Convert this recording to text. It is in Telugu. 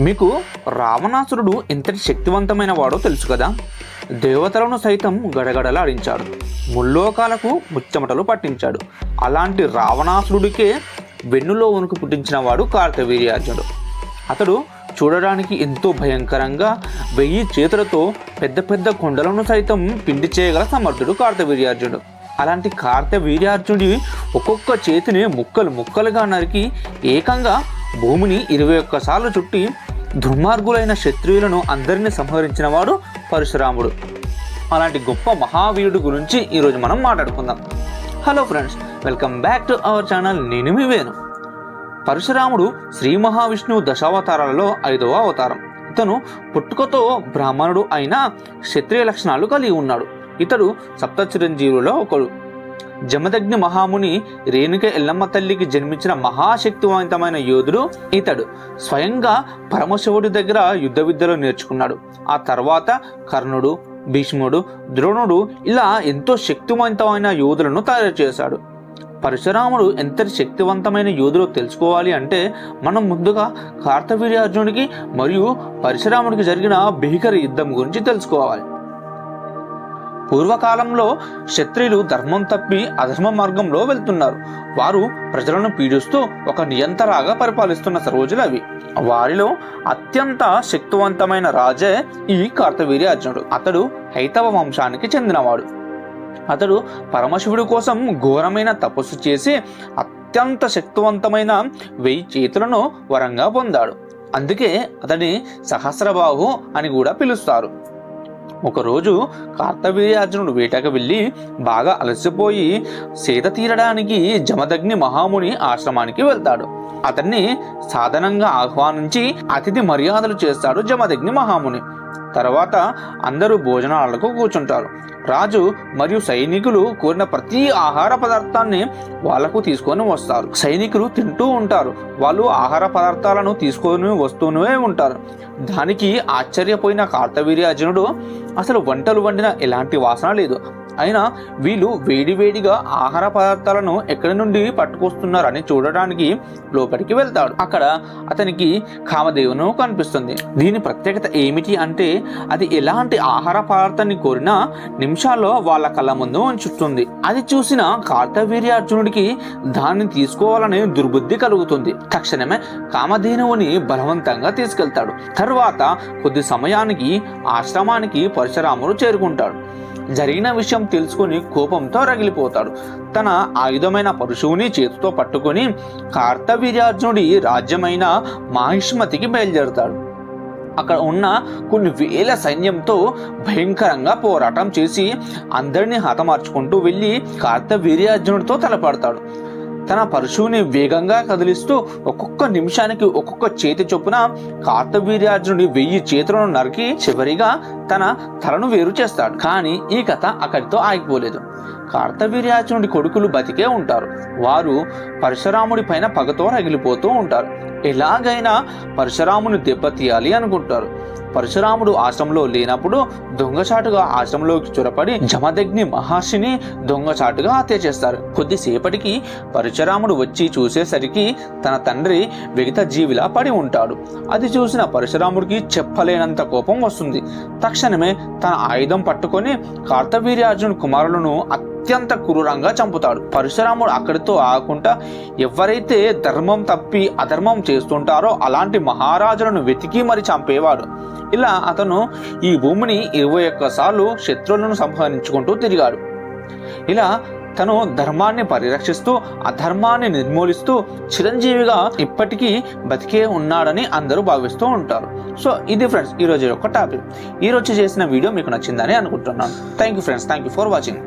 మీకు రావణాసురుడు ఎంతటి శక్తివంతమైన వాడో తెలుసు కదా? దేవతలను సైతం గడగడలాడించాడు. ముల్లోకాలకు ముచ్చమటలు పట్టించాడు. అలాంటి రావణాసురుడికే వెన్నులో వణుకు పుట్టించిన వాడు కార్తవీర్యార్జునుడు. అతడు చూడడానికి ఎంతో భయంకరంగా వెయ్యి చేతులతో పెద్ద పెద్ద కొండలను సైతం పిండి చేయగల సమర్థుడు కార్తవీర్యార్జునుడు. అలాంటి కార్తవీర్యార్జునుడి ఒక్కొక్క చేతిని ముక్కలు ముక్కలుగా నరికి ఏకంగా భూమిని ఇరవై ఒక్కసార్లు చుట్టి దుర్మార్గులైన క్షత్రియులను అందరినీ సంహరించిన వాడు పరశురాముడు. అలాంటి గొప్ప మహావీరుడు గురించి ఈరోజు మనం మాట్లాడుకుందాం. Hello friends welcome back to our channel నేను మీ వేణు. పరశురాముడు శ్రీ మహావిష్ణువు దశావతారాలలో ఐదవ అవతారం. ఇతను పుట్టుకతో బ్రాహ్మణుడు అయిన క్షత్రియ లక్షణాలు కలిగి ఉన్నాడు. ఇతడు సప్త చిరంజీవులలో ఒకడు. జమదగ్ని మహాముని రేణుక ఎల్లమ్మ తల్లికి జన్మించిన మహాశక్తివంతమైన యోధుడు ఇతడు స్వయంగా పరమశివుడి దగ్గర యుద్ధ విద్యలో నేర్చుకున్నాడు. ఆ తర్వాత కర్ణుడు భీష్ముడు ద్రోణుడు ఇలా ఎంతో శక్తివంతమైన యోధులను తయారు చేశాడు. పరశురాముడు ఎంత శక్తివంతమైన యోధులో తెలుసుకోవాలి అంటే మనం ముందుగా కార్తవీర్యార్జునుడికి మరియు పరశురాముడికి జరిగిన భీకర యుద్ధం గురించి తెలుసుకోవాలి. పూర్వకాలంలో క్షత్రియులు ధర్మం తప్పి అధర్మ మార్గంలో వెళ్తున్నారు. వారు ప్రజలను పీడిస్తూ ఒక నియంతరాగా పరిపాలిస్తున్న రోజులు అవి. వారిలో అత్యంత శక్తివంతమైన రాజే ఈ కార్తవీర్యార్జునుడు అతడు హైతవ వంశానికి చెందినవాడు. అతడు పరమశివుడి కోసం ఘోరమైన తపస్సు చేసి అత్యంత శక్తివంతమైన వెయ్యి చేతులను వరంగా పొందాడు. అందుకే అతని సహస్రబాహు అని కూడా పిలుస్తారు. ఒకరోజు కార్తవీర్యార్జునుడు వేటకు వెళ్ళి బాగా అలసిపోయి సేద తీరడానికి జమదగ్ని మహాముని ఆశ్రమానికి వెళ్తాడు. అతన్ని సాధనంగా ఆహ్వానించి అతిథి మర్యాదలు చేస్తాడు జమదగ్ని మహాముని. తర్వాత అందరూ భోజనాలకు కూర్చుంటారు. రాజు మరియు సైనికులు కోరిన ప్రతి ఆహార పదార్థాన్ని వాళ్ళకు తీసుకొని వస్తారు. సైనికులు తింటూ ఉంటారు. వాళ్ళు ఆహార పదార్థాలను తీసుకొని వస్తూనే ఉంటారు. దానికి ఆశ్చర్యపోయిన కార్తవీర్యార్జునుడు అసలు వంటలు వండిన ఎలాంటి వాసన లేదు. అయినా వీళ్ళు వేడివేడిగా ఆహార పదార్థాలను ఎక్కడి నుండి పట్టుకొస్తున్నారని చూడడానికి లోపలికి వెళ్తాడు. అక్కడ అతనికి కామదేవును కనిపిస్తుంది. దీని ప్రత్యేకత ఏమిటి అంటే అది ఎలాంటి ఆహార పదార్థాన్ని కోరినా నిమిషాల్లో వాళ్ళ కళ్ళ ముందు ఉంచుతుంది. అది చూసిన కార్తవీర్యార్జునుడికి దాన్ని తీసుకోవాలని దుర్బుద్ధి కలుగుతుంది. తక్షణమే కామధేనువుని బలవంతంగా తీసుకెళ్తాడు. తర్వాత కొద్ది సమయానికి ఆశ్రమానికి పరశురాముడు చేరుకుంటాడు. జరిగిన విషయం తెలుసుకుని కోపంతో రగిలిపోతాడు. తన ఆయుధమైన పరశువుని చేతితో పట్టుకొని కార్తవీర్యార్జునుడి రాజ్యమైన మాహిష్మతికి బయలుదేరుతాడు. అక్కడ ఉన్న కొన్ని వేల సైన్యంతో భయంకరంగా పోరాటం చేసి అందరినీ హతమార్చుకుంటూ వెళ్ళి కార్తవీర్యార్జునుడితో తలపడతాడు. తన పరశువుని వేగంగా కదిలిస్తూ ఒక్కొక్క నిమిషానికి ఒక్కొక్క చేతి చొప్పున కార్తవీర్యార్జునుడి వెయ్యి చేతులను నరికి చివరిగా తన తలను వేరు చేస్తాడు. కానీ ఈ కథ అక్కడితో ఆగిపోలేదు. కార్తవీర్యార్జునుడి కొడుకులు బతికే ఉంటారు. వారు పరశురాముడి పైన పగతో రగిలిపోతూ ఉంటారు. ఎలాగైనా పరశురాముని దెబ్బతీయాలి అనుకుంటారు. పరశురాముడు ఆశ్రమంలో లేనప్పుడు దొంగచాటుగా ఆశ్రమంలోకి చొరపడి జమదగ్ని మహర్షిని దొంగచాటుగా హత్య చేస్తారు. కొద్దిసేపటికి పరశురాముడు వచ్చి చూసేసరికి తన తండ్రి విగత జీవిలా పడి ఉంటాడు. అది చూసిన పరశురాముడికి చెప్పలేనంత కోపం వస్తుంది. తక్షణమే తన ఆయుధం పట్టుకొని కార్తవీర్యార్జున కుమారులను అత్యంత క్రూరంగా చంపుతాడు. పరశురాముడు అక్కడితో ఆగకుండా ఎవరైతే ధర్మం తప్పి అధర్మం చేస్తుంటారో అలాంటి మహారాజులను వెతికి మరి చంపేవాడు. ఇలా అతను ఈ భూమిని ఇరవై ఒక్కసార్లు శత్రువులను సంహరించుకుంటూ తిరిగాడు. ఇలా తను ధర్మాన్ని పరిరక్షిస్తూ అధర్మాన్ని నిర్మూలిస్తూ చిరంజీవిగా ఇప్పటికీ బతికే ఉన్నాడని అందరూ భావిస్తూ ఉంటారు. సో ఇది ఫ్రెండ్స్ ఈరోజు యొక్క టాపిక్. ఈరోజు చేసిన వీడియో మీకు నచ్చిందని అనుకుంటున్నాను. Thank you friends thank you for watching.